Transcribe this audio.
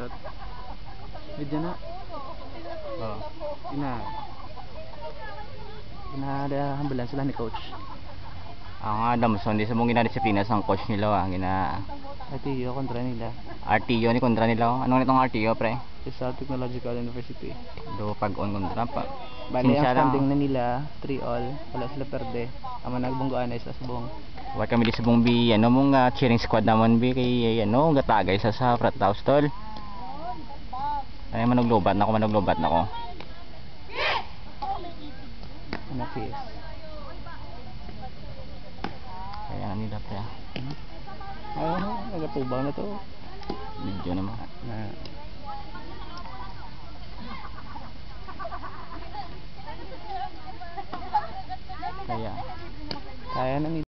Shot. Medyo na. Oh. Ina. Ina hambulan sila ni coach. Ang nga dam so hindi sa mong ginadisiplina sa coach nila ah, gina iyo kontra nila. RTO ni kontra nila. Anong nitong RTO pre? Sa Technological University. Do pag on kontra pa. Bali ang standing na nila 3 all. Wala sila perde. Ang nagbunggoan ay sa subong. Wa kami di sa buong bi ano mong ah, cheering squad naman bi kay ano gatagay sa sa frat house tol. Ay manuglobat na ako manuglobat na ako. Ano PS? Kaya nila pre. ah. Ah, nagapubang na to. Video naman. Na Kaya kaya na.